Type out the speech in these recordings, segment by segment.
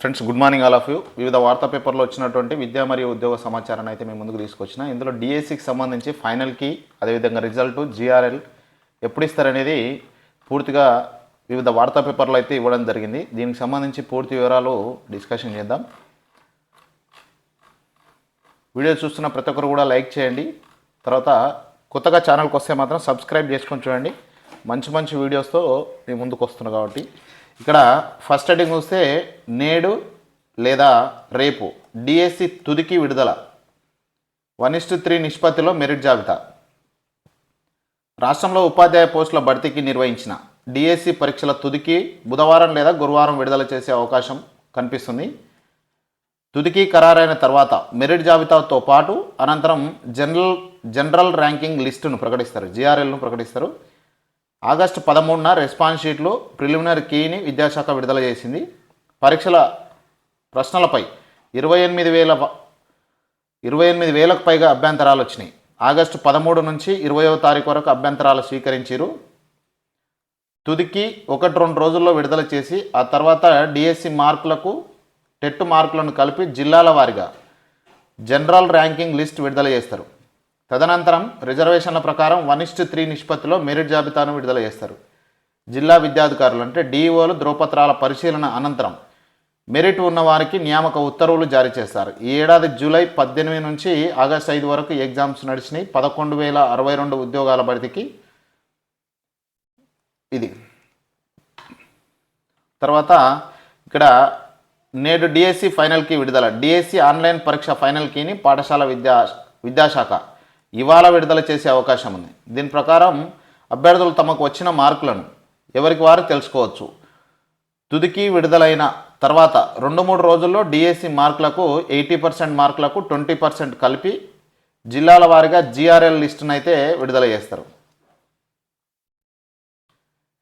Friends good morning all of you. వివిధ వార్తా పేపర్లో వచ్చినటువంటి విద్యా మరియు ఉద్యోగ సమాచారాన్ని అయితే మేము ముందుకు తీసుకొచ్చిన. ఇందులో డిఎస్సికి సంబంధించి ఫైనల్కి అదేవిధంగా రిజల్ట్ జిఆర్ఎల్ ఎప్పుడు ఇస్తారనేది పూర్తిగా వివిధ వార్తా పేపర్లు అయితే ఇవ్వడం జరిగింది. దీనికి సంబంధించి పూర్తి వివరాలు డిస్కషన్ చేద్దాం. వీడియో చూస్తున్న ప్రతి ఒక్కరు కూడా లైక్ చేయండి. తర్వాత కొత్తగా ఛానల్కి వస్తే మాత్రం సబ్స్క్రైబ్ చేసుకొని చూడండి. మంచి మంచి వీడియోస్తో మేము ముందుకు వస్తున్నాను కాబట్టి. ఇక్కడ ఫస్ట్ హెడ్డింగ్ చూస్తే నేడు లేదా రేపు డిఎస్సి తుదికి విడుదల. వన్ ఇస్టు త్రీ నిష్పత్తిలో మెరిట్ జాబితా. రాష్ట్రంలో ఉపాధ్యాయ పోస్టుల భర్తీకి నిర్వహించిన డిఎస్సి పరీక్షల తుదికి బుధవారం లేదా గురువారం విడుదల చేసే అవకాశం కనిపిస్తుంది. తుదికి ఖరారైన తర్వాత మెరిట్ జాబితాతో పాటు అనంతరం జనరల్ జనరల్ ర్యాంకింగ్ లిస్టును ప్రకటిస్తారు జిఆర్ఎల్ను ప్రకటిస్తారు. ఆగస్టు పదమూడున రెస్పాన్స్ షీట్లు ప్రిలిమినరీ కీని విద్యాశాఖ విడుదల చేసింది. పరీక్షల ప్రశ్నలపై ఇరవై ఎనిమిది వేల ఇరవై ఎనిమిది వేలకు పైగా అభ్యంతరాలు వచ్చినాయి. ఆగస్టు పదమూడు నుంచి ఇరవయో తారీఖు వరకు అభ్యంతరాలు స్వీకరించారు. తుదికి ఒకటి రెండు రోజుల్లో విడుదల చేసి ఆ తర్వాత డిఎస్సి మార్కులకు టెట్ మార్కులను కలిపి జిల్లాల వారీగా జనరల్ ర్యాంకింగ్ లిస్ట్ విడుదల చేస్తారు. తదనంతరం రిజర్వేషన్ల ప్రకారం వన్ ఇస్టు త్రీ నిష్పత్తిలో మెరిట్ జాబితాను విడుదల చేస్తారు. జిల్లా విద్యాధికారులు అంటే డిఈఓలు ధ్రువపత్రాల పరిశీలన అనంతరం మెరిట్ ఉన్నవారికి నియామక ఉత్తర్వులు జారీ చేస్తారు. ఈ ఏడాది జూలై పద్దెనిమిది నుంచి ఆగస్టు ఐదు వరకు ఎగ్జామ్స్ నడిచినాయి. పదకొండు వేల అరవై రెండు ఉద్యోగాల పరిధికి ఇది. తర్వాత ఇక్కడ నేడు డిఎస్సి ఫైనల్కి విడుదల. డిఎస్సి ఆన్లైన్ పరీక్ష ఫైనల్ కీని పాఠశాల విద్యా విద్యాశాఖ ఇవాళ విడుదల చేసే అవకాశం ఉంది. దీని ప్రకారం అభ్యర్థులు తమకు వచ్చిన మార్కులను ఎవరికి వారు తెలుసుకోవచ్చు. తుదికి విడుదలైన తర్వాత రెండు మూడు రోజుల్లో డిఎస్సి మార్కులకు ఎయిటీ పర్సెంట్ మార్కులకు ట్వంటీ పర్సెంట్ కలిపి జిల్లాల వారీగా జిఆర్ఎల్ లిస్టును అయితే విడుదల చేస్తారు.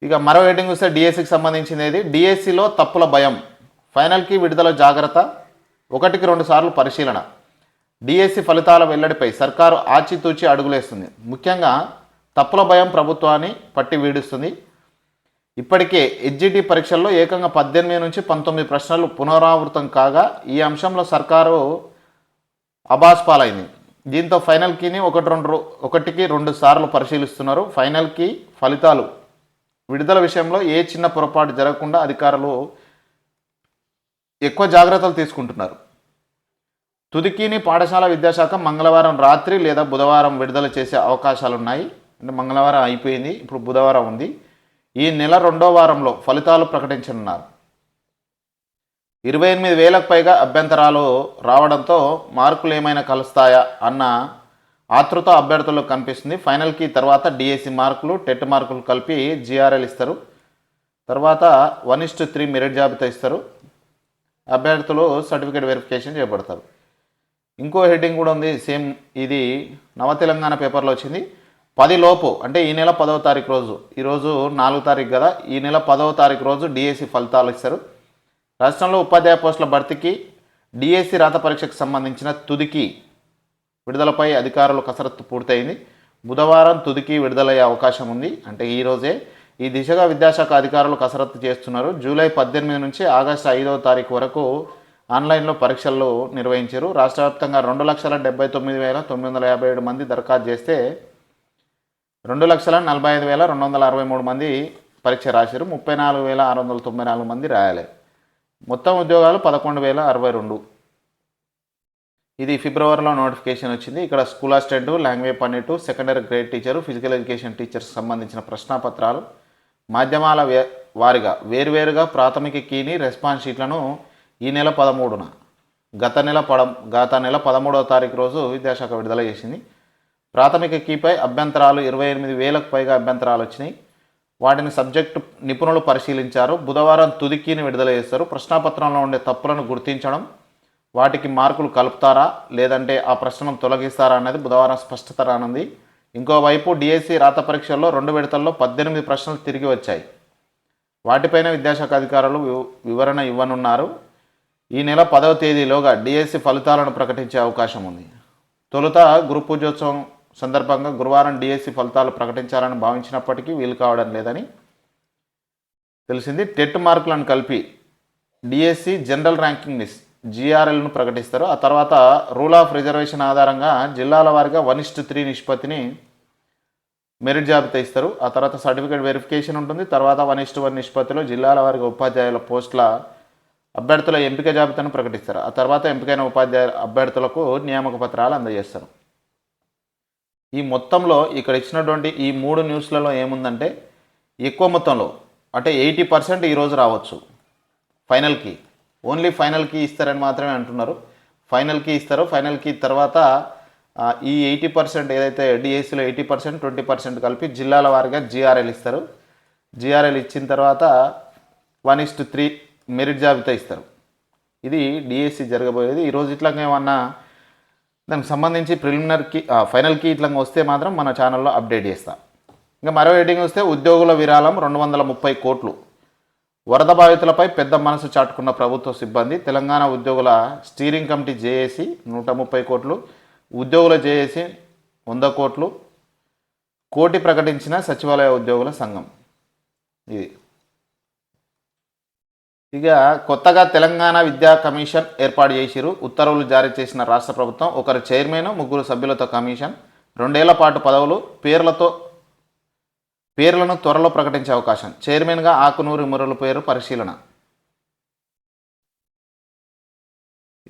ఇక మరో హెడ్డింగ్ చూస్తే డిఎస్సికి సంబంధించింది ఏది డిఎస్సిలో తప్పుల భయం. ఫైనల్కి విడుదల జాగ్రత్త. ఒకటికి రెండు సార్లు పరిశీలన. డిఎస్సి ఫలితాల వెల్లడిపై సర్కారు ఆచితూచి అడుగులేస్తుంది. ముఖ్యంగా తప్పుల భయం ప్రభుత్వాన్ని పట్టి వీడిస్తుంది. ఇప్పటికే హెచ్జిటి పరీక్షల్లో ఏకంగా పద్దెనిమిది నుంచి పంతొమ్మిది ప్రశ్నలు పునరావృతం కాగా ఈ అంశంలో సర్కారు అబాస్ పాలైంది. దీంతో ఫైనల్కిని ఒకటి రెండు ఒకటికి రెండు సార్లు పరిశీలిస్తున్నారు. ఫైనల్కి ఫలితాలు విడుదల విషయంలో ఏ చిన్న పొరపాటు జరగకుండా అధికారులు ఎక్కువ జాగ్రత్తలు తీసుకుంటున్నారు. తుదికిని పాఠశాల విద్యాశాఖ మంగళవారం రాత్రి లేదా బుధవారం విడుదల చేసే అవకాశాలు ఉన్నాయి అంటే మంగళవారం అయిపోయింది ఇప్పుడు బుధవారం ఉంది. ఈ నెల రెండో వారంలో ఫలితాలు ప్రకటించనున్నారు. ఇరవై ఎనిమిది వేలకు పైగా అభ్యంతరాలు రావడంతో మార్కులు ఏమైనా కలుస్తాయా అన్న ఆతృత అభ్యర్థులకు కనిపిస్తుంది. ఫైనల్కి తర్వాత డిఎస్సి మార్కులు టెట్ మార్కులు కలిపి జిఆర్ఎల్ ఇస్తారు. తర్వాత వన్ ఇస్ త్రీ మెరిట్ జాబితా ఇస్తారు. అభ్యర్థులు సర్టిఫికేట్ వెరిఫికేషన్ చేపడతారు ఇంకో హెడ్డింగ్ కూడా ఉంది సేమ్ ఇది నవ తెలంగాణ పేపర్లో వచ్చింది. పది లోపు అంటే ఈ నెల పదవ తారీఖు రోజు ఈరోజు నాలుగు తారీఖు కదా ఈ నెల పదవ తారీఖు రోజు డిఎస్సి ఫలితాలు ఇస్తారు. రాష్ట్రంలో ఉపాధ్యాయ పోస్టుల భర్తీకి డిఎస్సి రాత పరీక్షకు సంబంధించిన తుదికి విడుదలపై అధికారులు కసరత్తు పూర్తయింది. బుధవారం తుదికి విడుదలయ్యే అవకాశం ఉంది. అంటే ఈరోజే ఈ దిశగా విద్యాశాఖ అధికారులు కసరత్తు చేస్తున్నారు. జూలై పద్దెనిమిది నుంచి ఆగస్టు ఐదవ తారీఖు వరకు ఆన్లైన్లో పరీక్షలు నిర్వహించారు. రాష్ట్ర వ్యాప్తంగా రెండు లక్షల డెబ్బై తొమ్మిది వేల తొమ్మిది వందల యాభై ఏడు మంది దరఖాస్తు చేస్తే రెండు లక్షల నలభై ఐదు వేల రెండు వందల అరవై మూడు మంది పరీక్ష రాశారు. ముప్పై నాలుగు వేల ఆరు వందల తొంభై నాలుగు మంది రాయాలి. మొత్తం ఉద్యోగాలు పదకొండు వేల అరవై రెండు. ఇది ఫిబ్రవరిలో నోటిఫికేషన్ వచ్చింది. ఇక్కడ school assistant language pandit secondary grade teacher physical education teachers సంబంధించిన ప్రశ్నాపత్రాలు మాధ్యమాల వే వారిగా వేరువేరుగా ప్రాథమిక కీని రెస్పాన్స్ షీట్లను ఈ నెల పదమూడున గత నెల పద గత నెల పదమూడవ తారీఖు రోజు విద్యాశాఖ విడుదల చేసింది. ప్రాథమిక కీపై అభ్యంతరాలు ఇరవై ఎనిమిది వేలకు పైగా అభ్యంతరాలు వచ్చినాయి. వాటిని సబ్జెక్టు నిపుణులు పరిశీలించారు. బుధవారం తుదికీని విడుదల చేస్తారు. ప్రశ్నాపత్రంలో ఉండే తప్పులను గుర్తించడం వాటికి మార్కులు కలుపుతారా లేదంటే ఆ ప్రశ్నను తొలగిస్తారా అనేది బుధవారం స్పష్టత రానుంది. ఇంకోవైపు డిఎస్సి రాత పరీక్షల్లో రెండు విడతల్లో పద్దెనిమిది ప్రశ్నలు తిరిగి వచ్చాయి. వాటిపైన విద్యాశాఖ అధికారులు వివరణ ఇవ్వనున్నారు. ఈ నెల పదవ తేదీలోగా డిఎస్సి ఫలితాలను ప్రకటించే అవకాశం ఉంది. తొలుత గురు పూజోత్సవం సందర్భంగా గురువారం డిఎస్సి ఫలితాలు ప్రకటించాలని భావించినప్పటికీ వీలు కావడం లేదని తెలిసింది. టెట్ మార్కులను కలిపి డిఎస్సి జనరల్ ర్యాంకింగ్ లిస్ట్ జిఆర్ఎల్ను ప్రకటిస్తారు. ఆ తర్వాత రూల్ ఆఫ్ రిజర్వేషన్ ఆధారంగా జిల్లాల వారిగా వన్ త్రీ నిష్పత్తిని మెరిట్ జాబితా ఇస్తారు. ఆ తర్వాత సర్టిఫికేట్ వెరిఫికేషన్ ఉంటుంది. తర్వాత వన్ వన్ నిష్పత్తిలో జిల్లాల వారిగా ఉపాధ్యాయుల పోస్టుల అభ్యర్థుల ఎంపిక జాబితాను ప్రకటిస్తారు. ఆ తర్వాత ఎంపికైన ఉపాధ్యాయ అభ్యర్థులకు నియామక పత్రాలు అందజేస్తారు. ఈ మొత్తంలో ఇక్కడ ఇచ్చినటువంటి ఈ మూడు న్యూస్లలో ఏముందంటే ఎక్కువ మొత్తంలో అంటే ఎయిటీ పర్సెంట్ ఈరోజు రావచ్చు. ఫైనల్కి ఓన్లీ ఫైనల్కి ఇస్తారని మాత్రమే అంటున్నారు. ఫైనల్కి ఇస్తారు. ఫైనల్కి తర్వాత ఈ ఎయిటీ పర్సెంట్ ఏదైతే డిఎస్సిలో ఎయిటీ పర్సెంట్ ట్వంటీ పర్సెంట్ కలిపి జిల్లాల వారిగా జిఆర్ఎల్ ఇస్తారు. జిఆర్ఎల్ ఇచ్చిన తర్వాత one is to three merit జాబితా ఇస్తారు. ఇది డిఎస్సి జరగబోయేది. ఈరోజు ఇట్లా ఏమన్నా దానికి సంబంధించి ప్రిలిమినర్కి ఫైనల్కి ఇట్లా వస్తే మాత్రం మన ఛానల్లో అప్డేట్ చేస్తా. ఇంకా మరో ఎడింగ్ వస్తే ఉద్యోగుల విరాళం రెండు వందల ముప్పై కోట్లు. వరద బాధితులపై పెద్ద మనసు చాటుకున్న ప్రభుత్వ సిబ్బంది తెలంగాణ ఉద్యోగుల స్టీరింగ్ కమిటీ జేఏసీ నూట ముప్పై కోట్లు ఉద్యోగుల జేఏసీ వంద కోట్లు కోటి ప్రకటించిన సచివాలయ ఉద్యోగుల సంఘం. ఇది. ఇక కొత్తగా తెలంగాణ విద్యా కమిషన్ ఏర్పాటు చేసిరు. ఉత్తర్వులు జారీ చేసిన రాష్ట్ర ప్రభుత్వం ఒకరు చైర్మన్ ముగ్గురు సభ్యులతో కమిషన్. రెండేళ్ళ పాటు పదవులు పేర్లతో పేర్లను త్వరలో ప్రకటించే అవకాశం. చైర్మన్గా ఆకునూరి మురళి పేరు పరిశీలన.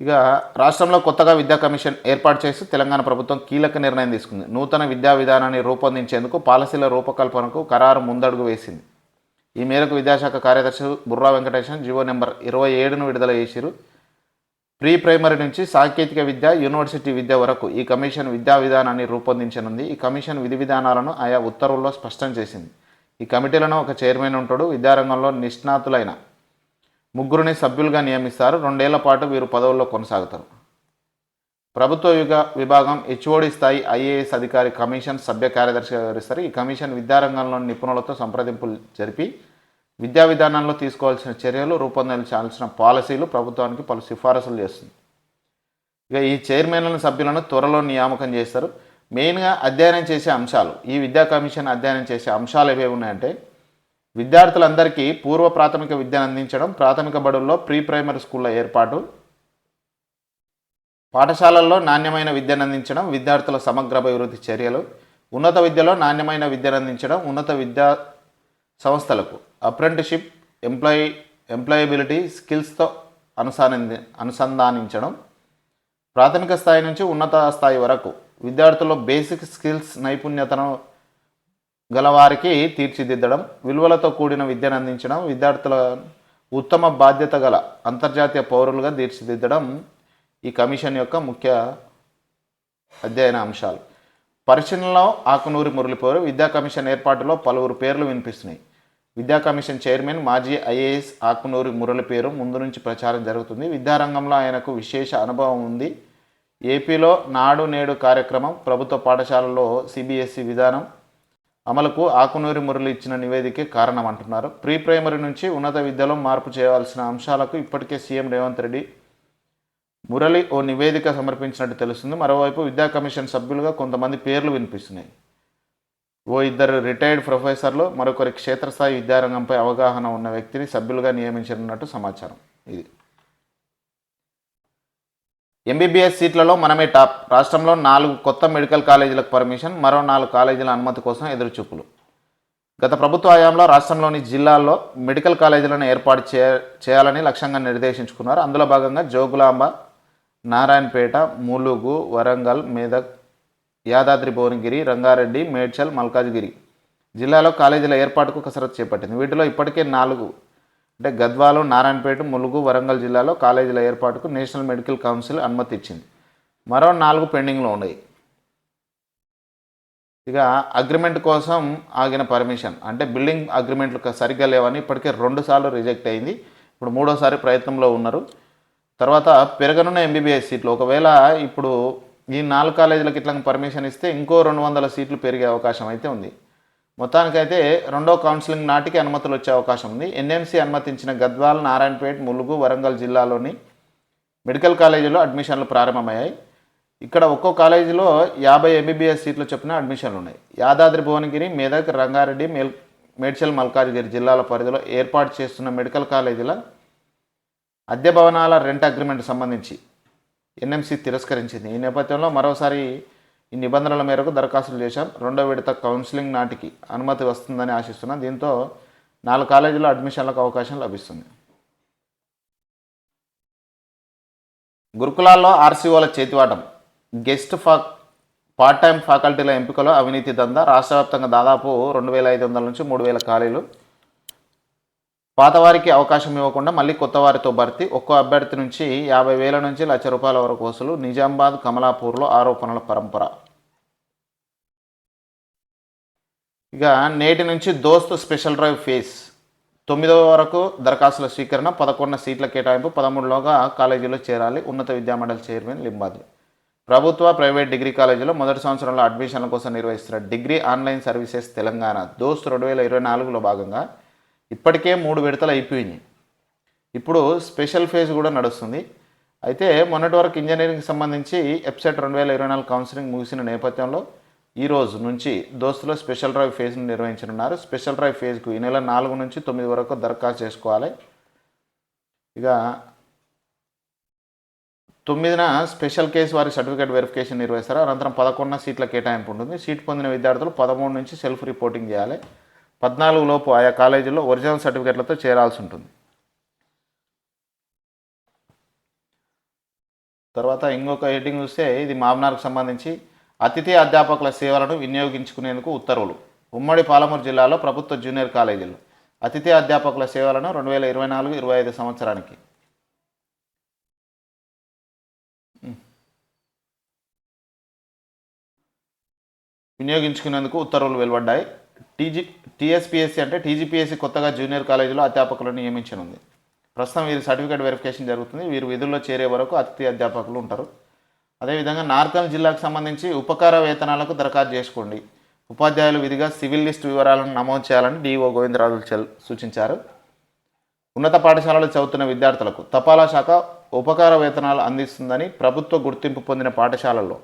ఇక రాష్ట్రంలో కొత్తగా విద్యా కమిషన్ ఏర్పాటు చేసి తెలంగాణ ప్రభుత్వం కీలక నిర్ణయం తీసుకుంది. నూతన విద్యా విధానాన్ని రూపొందించేందుకు పాలసీల రూపకల్పనకు ఖరారు ముందడుగు వేసింది. ఈ మేరకు విద్యాశాఖ కార్యదర్శి బుర్రా వెంకటేశన్ జివో నెంబర్ ఇరవై ఏడును విడుదల చేసిరు. ప్రీ ప్రైమరీ నుంచి సాంకేతిక విద్య యూనివర్సిటీ విద్య వరకు ఈ కమిషన్ విద్యా విధానాన్ని రూపొందించనుంది. ఈ కమిషన్ విధి విధానాలను ఆయా ఉత్తర్వుల్లో స్పష్టం చేసింది. ఈ కమిటీలను ఒక చైర్మన్ ఉంటాడు. విద్యారంగంలో నిష్ణాతులైన ముగ్గురిని సభ్యులుగా నియమిస్తారు. రెండేళ్ళ పాటు వీరు పదవుల్లో కొనసాగుతారు. ప్రభుత్వ యుగ విభాగం హెచ్ఓడి స్థాయి ఐఏఎస్ అధికారి కమిషన్ సభ్య కార్యదర్శిగా వివరిస్తారు ఈ కమిషన్ విద్యారంగంలోని నిపుణులతో సంప్రదింపులు జరిపి విద్యా విధానంలో తీసుకోవాల్సిన చర్యలు రూపొందించాల్సిన పాలసీలు ప్రభుత్వానికి పలు సిఫారసులు చేస్తుంది. ఇక ఈ చైర్మన్లను సభ్యులను త్వరలో నియామకం చేస్తారు. మెయిన్గా అధ్యయనం చేసే అంశాలు ఈ విద్యా కమిషన్ అధ్యయనం చేసే అంశాలు ఏవే ఉన్నాయంటే విద్యార్థులందరికీ పూర్వ ప్రాథమిక విద్యను అందించడం ప్రాథమిక బడుల్లో ప్రీ ప్రైమరీ స్కూళ్ళ ఏర్పాటు పాఠశాలల్లో నాణ్యమైన విద్యను అందించడం విద్యార్థుల సమగ్ర అభివృద్ధి చర్యలు. ఉన్నత విద్యలో నాణ్యమైన విద్యను అందించడం ఉన్నత విద్యా సంస్థలకు అప్రెంటిషిప్ ఎంప్లాయీ ఎంప్లాయబిలిటీ స్కిల్స్తో అనుసాని అనుసంధానించడం. ప్రాథమిక స్థాయి నుంచి ఉన్నత స్థాయి వరకు విద్యార్థుల్లో బేసిక్ స్కిల్స్ నైపుణ్యతను గలవారికి తీర్చిదిద్దడం విలువలతో కూడిన విద్యను అందించడం విద్యార్థుల ఉత్తమ బాధ్యత గల అంతర్జాతీయ పౌరులుగా తీర్చిదిద్దడం. ఈ కమిషన్ యొక్క ముఖ్య అధ్యయన అంశాలు. పరిశీలనలో ఆకునూరి మురళిపోరు విద్యా కమిషన్ ఏర్పాటులో పలువురు పేర్లు వినిపిస్తున్నాయి. విద్యా కమిషన్ చైర్మన్ మాజీ ఐఏఎస్ ఆకునూరి మురళి పేరు ముందు నుంచి ప్రచారం జరుగుతుంది. విద్యారంగంలో ఆయనకు విశేష అనుభవం ఉంది. ఏపీలో నాడు నేడు కార్యక్రమం ప్రభుత్వ పాఠశాలలో సిబిఎస్ఈ విధానం అమలుకు ఆకునూరి మురళి ఇచ్చిన నివేదికే కారణం అంటున్నారు. ప్రీ ప్రైమరీ నుంచి ఉన్నత విద్యలో మార్పు చేయవలసిన అంశాలకు ఇప్పటికే సీఎం రేవంత్ రెడ్డి మురళి ఓ నివేదిక సమర్పించినట్టు తెలుస్తుంది. మరోవైపు విద్యా కమిషన్ సభ్యులుగా కొంతమంది పేర్లు వినిపిస్తున్నాయి. ఓ ఇద్దరు రిటైర్డ్ ప్రొఫెసర్లు మరొకరి క్షేత్రస్థాయి విద్యారంగంపై అవగాహన ఉన్న వ్యక్తిని సభ్యులుగా నియమించనున్నట్టు సమాచారం. ఇది. ఎంబీబీఎస్ సీట్లలో మనమే టాప్. రాష్ట్రంలో నాలుగు కొత్త మెడికల్ కాలేజీలకు పర్మిషన్ మరో నాలుగు కాలేజీల అనుమతి కోసం ఎదురుచూపులు. గత ప్రభుత్వ హయాంలో రాష్ట్రంలోని జిల్లాల్లో మెడికల్ కాలేజీలను ఏర్పాటు చేయాలని లక్ష్యంగా నిర్దేశించుకున్నారు. అందులో భాగంగా జోగులాంబ నారాయణపేట ములుగు వరంగల్ మెదక్ యాదాద్రి భువనగిరి రంగారెడ్డి మేడ్చల్ మల్కాజ్గిరి జిల్లాలో కాలేజీల ఏర్పాటుకు కసరత్తు చేపట్టింది. వీటిలో ఇప్పటికే నాలుగు అంటే గద్వాలు నారాయణపేట ములుగు వరంగల్ జిల్లాలో కాలేజీల ఏర్పాటుకు నేషనల్ మెడికల్ కౌన్సిల్ అనుమతి ఇచ్చింది. మరో నాలుగు పెండింగ్లో ఉన్నాయి. ఇక అగ్రిమెంట్ కోసం ఆగిన పర్మిషన్ అంటే బిల్డింగ్ అగ్రిమెంట్లు సరిగ్గా లేవని ఇప్పటికే రెండు సార్లు రిజెక్ట్ అయింది. ఇప్పుడు మూడోసారి ప్రయత్నంలో ఉన్నారు. తర్వాత పెరగనున్న ఎంబీబీఎస్ సీట్లు. ఒకవేళ ఇప్పుడు ఈ నాలుగు కాలేజీలకు ఇట్లా పర్మిషన్ ఇస్తే ఇంకో రెండు వందల సీట్లు పెరిగే అవకాశం అయితే ఉంది. మొత్తానికైతే రెండో కౌన్సిలింగ్ నాటికి అనుమతులు వచ్చే అవకాశం ఉంది. ఎన్ఎంసీ అనుమతించిన గద్వాల్ నారాయణపేట ములుగు వరంగల్ జిల్లాలోని మెడికల్ కాలేజీలో అడ్మిషన్లు ప్రారంభమయ్యాయి. ఇక్కడ ఒక్కో కాలేజీలో యాభై ఎంబీబీఎస్ సీట్లు చొప్పున అడ్మిషన్లు ఉన్నాయి యాదాద్రి భువనగిరి మెదక్ రంగారెడ్డి మేల్ మేడ్చల్ మల్కాజ్గిరి జిల్లాల పరిధిలో ఏర్పాటు చేస్తున్న మెడికల్ కాలేజీల అద్దె భవనాల రెంట్ అగ్రిమెంట్ సంబంధించి ఎన్ఎంసీ తిరస్కరించింది. ఈ నేపథ్యంలో మరోసారి ఈ నిబంధనల మేరకు దరఖాస్తులు చేశాం. రెండో విడత కౌన్సిలింగ్ నాటికి అనుమతి వస్తుందని ఆశిస్తున్నాం. దీంతో నాలుగు కాలేజీలో అడ్మిషన్లకు అవకాశం లభిస్తుంది. గురుకులాల్లో ఆర్సీఓల చేతివాటం. గెస్ట్ ఫా పార్ట్ టైం ఫ్యాకల్టీల ఎంపికలో అవినీతి దందా. రాష్ట్ర వ్యాప్తంగా దాదాపు రెండు వేల ఐదు వందల నుంచి మూడు వేల ఖాళీలు. పాతవారికి అవకాశం ఇవ్వకుండా మళ్ళీ కొత్త వారితో భర్తీ. ఒక్కో అభ్యర్థి నుంచి యాభై వేల నుంచి లక్ష రూపాయల వరకు వసూలు. నిజామాబాద్ కమలాపూర్లో ఆరోపణల పరంపర. ఇక నేటి నుంచి దోస్త్ స్పెషల్ డ్రైవ్ ఫేస్. తొమ్మిదవ వరకు దరఖాస్తుల స్వీకరణ పదకొండున సీట్ల కేటాయింపు పదమూడులోగా కాలేజీలో చేరాలి. ఉన్నత విద్యామండలి చైర్మన్ లింబాద్రి. ప్రభుత్వ ప్రైవేట్ డిగ్రీ కాలేజీలో మొదటి సంవత్సరంలో అడ్మిషన్ల కోసం నిర్వహిస్తున్న డిగ్రీ ఆన్లైన్ సర్వీసెస్ తెలంగాణ. దోస్త్ రెండు వేల ఇరవై నాలుగులో భాగంగా ఇప్పటికే మూడు విడతలు అయిపోయినాయి. ఇప్పుడు స్పెషల్ ఫేజ్ కూడా నడుస్తుంది. అయితే మొన్నటి వరకు ఇంజనీరింగ్కి సంబంధించి ఎప్సెట్ రెండు వేల ఇరవై నాలుగు కౌన్సిలింగ్ ముగిసిన నేపథ్యంలో ఈ రోజు నుంచి దోస్తులో స్పెషల్ డ్రైవ్ ఫేజ్ను నిర్వహించనున్నారు. స్పెషల్ డ్రైవ్ ఫేజ్కు ఈ నెల నాలుగు నుంచి తొమ్మిది వరకు దరఖాస్తు చేసుకోవాలి. ఇక తొమ్మిదిన స్పెషల్ కేసు వారి సర్టిఫికేట్ వెరిఫికేషన్ నిర్వహిస్తారు. అనంతరం పదకొండున సీట్ల కేటాయింపు ఉంటుంది. సీట్ పొందిన విద్యార్థులు పదమూడు నుంచి సెల్ఫ్ రిపోర్టింగ్ చేయాలి. పద్నాలుగు లోపు ఆయా కాలేజీల్లో ఒరిజినల్ సర్టిఫికెట్లతో చేరాల్సి ఉంటుంది. తర్వాత ఇంకొక హెడ్డింగ్ చూస్తే ఇది మామనార్కు సంబంధించి అతిథి అధ్యాపకుల సేవలను వినియోగించుకునేందుకు ఉత్తర్వులు. ఉమ్మడి పాలమూరు జిల్లాలో ప్రభుత్వ జూనియర్ కాలేజీలు. అతిథి అధ్యాపకుల సేవలను రెండు వేల ఇరవై నాలుగు ఇరవై ఐదు సంవత్సరానికి. వినియోగించుకునేందుకు ఉత్తర్వులు వెలువడ్డాయి. టీజీ టీఎస్పీఎస్సీ అంటే టీజీపీఎస్సీ కొత్తగా జూనియర్ కాలేజీలో అధ్యాపకులను నియమించనుంది. ప్రస్తుతం వీరి సర్టిఫికేట్ వెరిఫికేషన్ జరుగుతుంది. వీరు విధుల్లో చేరే వరకు అతిథి అధ్యాపకులు ఉంటారు. అదేవిధంగా నార్కల్ జిల్లాకు సంబంధించి ఉపకార వేతనాలకు దరఖాస్తు చేసుకోండి. ఉపాధ్యాయులు విధిగా సివిల్ లిస్ట్ వివరాలను నమోదు చేయాలని డిఓ గోవిందరాజు చెల్ సూచించారు. ఉన్నత పాఠశాలలో చదువుతున్న విద్యార్థులకు తపాలా శాఖ ఉపకార వేతనాలు అందిస్తుందని ప్రభుత్వ గుర్తింపు పొందిన పాఠశాలల్లో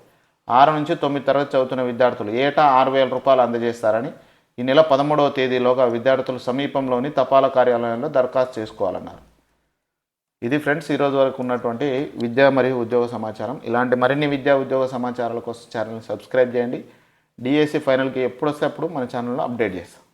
ఆరు నుంచి తొమ్మిది తరగతి చదువుతున్న విద్యార్థులు ఏటా ఆరు వేల రూపాయలు అందజేస్తారని ఈ నెల పదమూడవ తేదీలోగా విద్యార్థులు సమీపంలోని తపాలా కార్యాలయంలో దరఖాస్తు చేసుకోవాలన్నారు. ఇది ఫ్రెండ్స్ ఈరోజు వరకు ఉన్నటువంటి విద్య మరియు ఉద్యోగ సమాచారం. ఇలాంటి మరిన్ని విద్యా ఉద్యోగ సమాచారాల కోసం ఛానల్ని సబ్స్క్రైబ్ చేయండి. డిఎస్సి ఫైనల్కి ఎప్పుడొస్తే అప్పుడు మన ఛానల్లో అప్డేట్ చేస్తాం.